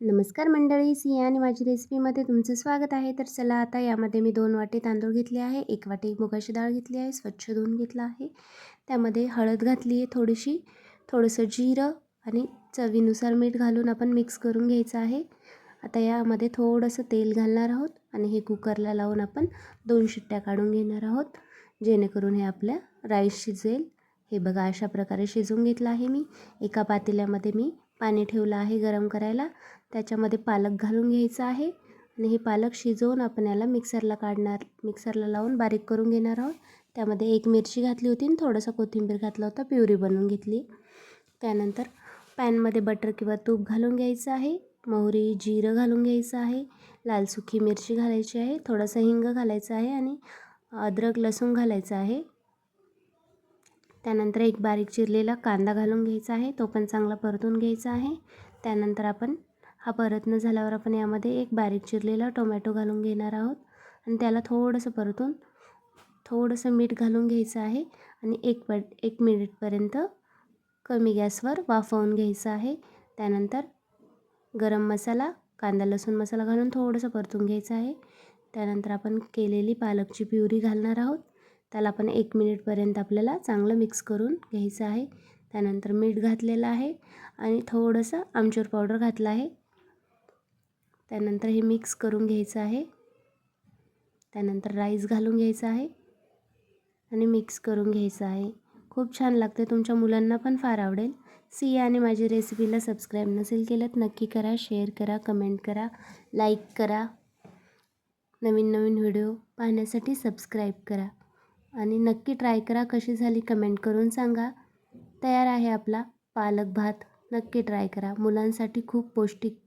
नमस्कार मंडळी सिया आणि माझी रेसिपीमध्ये तुमचं स्वागत आहे. तर चला आता यामध्ये मी दोन वाटे तांदूळ घेतले आहे एक वाटी मुगाची डाळ घेतली आहे स्वच्छ धुवून घेतला आहे. त्यामध्ये हळद घातली आहे थोडीशी थोडंसं जिरं आणि चवीनुसार मीठ घालून आपण मिक्स करून घ्यायचं आहे. आता यामध्ये थोडंसं तेल घालणार आहोत आणि हे कुकरला लावून आपण दोन शिट्ट्या काढून घेणार आहोत जेणेकरून हे आपल्या राईस शिजेल. हे बघा अशा प्रकारे शिजवून घेतलं आहे मी. एका पातेल्यामध्ये मी पाणी ठेवलं आहे गरम करायला. त्याच्यामध्ये पालक घालून घ्यायचा आहे. आणि हे पालक शिजवून आपण याला मिक्सरला काढणार मिक्सरला लावून बारीक करून घेणार आहोत. त्यामध्ये एक मिरची घातली होती आणि थोडंसं कोथिंबीर घातला होता प्युरी बनवून घेतली. त्यानंतर पॅनमध्ये बटर किंवा तूप घालून घ्यायचं आहे. मोहरी जिरं घालून घ्यायचं आहे. लाल सुकी मिरची घालायची आहे. थोडंसं हिंग घालायचं आहे आणि अद्रक लसूण घालायचं आहे. त्यानंतर एक बारीक चिरलेला कांदा घालून घ्यायचा आहे. तो पण चांगला परतून घ्यायचा आहे. त्यानंतर आपण हा परतणं झाल्यावर आपण यामध्ये एक बारीक चिरलेला टोमॅटो घालून घेणार आहोत. आणि त्याला थोडंसं परतून थोडंसं मीठ घालून घ्यायचं आहे. आणि एक प एक मिनिटपर्यंत कमी गॅसवर वाफवून घ्यायचं आहे. त्यानंतर गरम मसाला कांदा लसूण मसाला घालून थोडंसं परतून घ्यायचं आहे. त्यानंतर आपण केलेली पालकची प्युरी घालणार आहोत. त्याला आपण एक मिनिटपर्यंत आपल्याला चांगलं मिक्स करून घ्यायचं आहे. त्यानंतर मीठ घातलेलं आहे आणि थोडंसं आमचूर पावडर घातलं आहे. त्यानंतर हे मिक्स करून घ्यायचं आहे. त्यानंतर राईस घालून घ्यायचं आहे आणि मिक्स करून घ्यायचं आहे. खूप छान लागते तुमच्या मुलांना पण फार आवडेल. सिया आणि माझी रेसिपीला सबस्क्राईब नसेल केलं तर नक्की करा शेअर करा कमेंट करा लाईक करा. नवीन नवीन व्हिडिओ पाहण्यासाठी सबस्क्राईब करा. आणि नक्की ट्राय करा कशी झाली कमेंट करून सांगा. तयार आहे आपला पालक भात. नक्की ट्राय करा. मुलांसाठी खूप पौष्टिक